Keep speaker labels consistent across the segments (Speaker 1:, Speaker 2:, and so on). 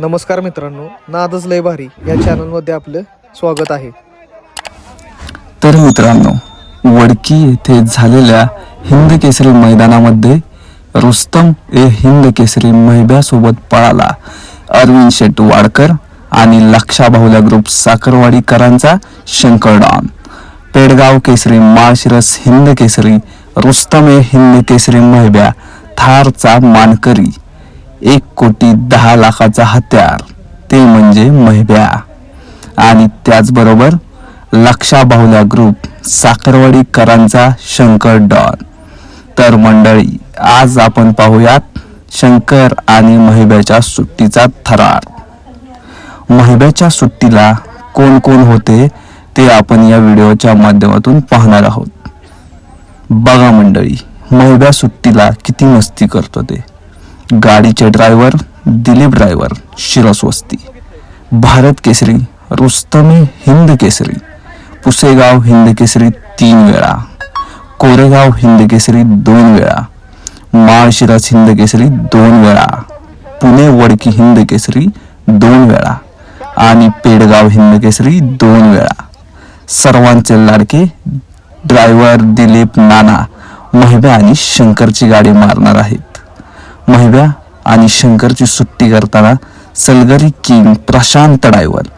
Speaker 1: नमस्कार मित्रांनो नादच लय भारी या चॅनलमध्ये आपलं स्वागत आहे.
Speaker 2: तर मित्रांनो वडकी येथे झालेल्या हिंद केसरी मैदानामध्ये रुस्तम ए हिंद केसरी महिब्यासोबत पळाला. अरविंद शेट वाडकर आणि लक्षा ग्रुप साखरवाडीकरांचा शंकर डॉन पेडगाव केसरी माळशिरस हिंद केसरी रुस्तम ए हिंद केसरी महिब्या थारचा मानकरी. एक कोटी दहा लाखाचा हत्यार. ते म्हणजे महिब्या. आणि त्याचबरोबर लक्षा बाहुल्या ग्रुप साखरवाडीकरांचा शंकर डॉन. तर मंडळी आज आपण पाहूयात शंकर आणि महिब्याच्या सुट्टीचा थरार. महिब्याच्या सुट्टीला कोण कोण होते ते आपण या व्हिडिओच्या माध्यमातून पाहणार आहोत. बघा मंडळी महिब्या सुट्टीला किती मस्ती करतो ते. गाडीचे ड्रायव्हर दिलीप ड्रायव्हर शिरस्वस्ती भारत केसरी रुस्तमी हिंद केसरी. पुसेगाव हिंद केसरी तीन वेळा. कोरेगाव हिंद केसरी दोन वेळा. माळशिरस हिंद केसरी दोन वेळा. पुणे वडकी हिंद केसरी दोन वेळा. आणि पेडगाव हिंद केसरी दोन वेळा. सर्वांचे लाडके ड्रायव्हर दिलीप नाना महिब्या आणि शंकरची गाडी मारणार आहेत. महिव्या आणि शंकरची सुट्टी करताना सलगरी किंग प्रशांत डायव्हर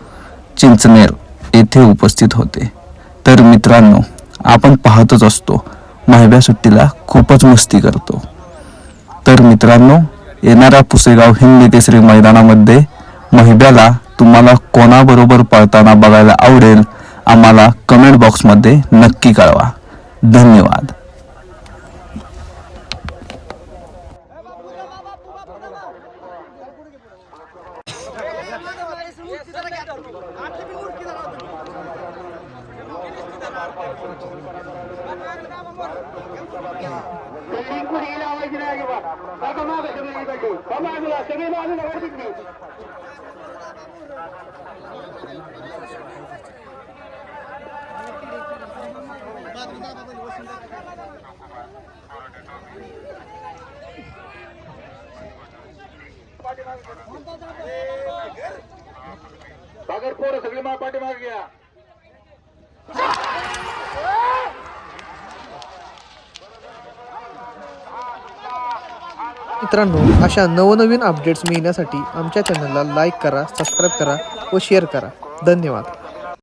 Speaker 2: चिंचनेर येथे उपस्थित होते. तर मित्रांनो आपण पाहतच असतो महिव्या सुट्टीला खूपच मस्ती करतो. तर मित्रांनो येणाऱ्या पुसेगाव हिंद केसरी मैदानामध्ये महिब्याला तुम्हाला कोणाबरोबर पळताना बघायला आवडेल आम्हाला कमेंट बॉक्समध्ये नक्की कळवा. धन्यवाद.
Speaker 3: बिल्डिंग को नहीं आवाज नहीं आगे बात बाबा मां का सभी पोरं सगळी मा घ्या.
Speaker 1: मित्रांनो अशा नवनवीन अपडेट्स मिळण्यासाठी आमच्या चॅनलला लाईक करा सबस्क्राईब करा व शेअर करा. धन्यवाद.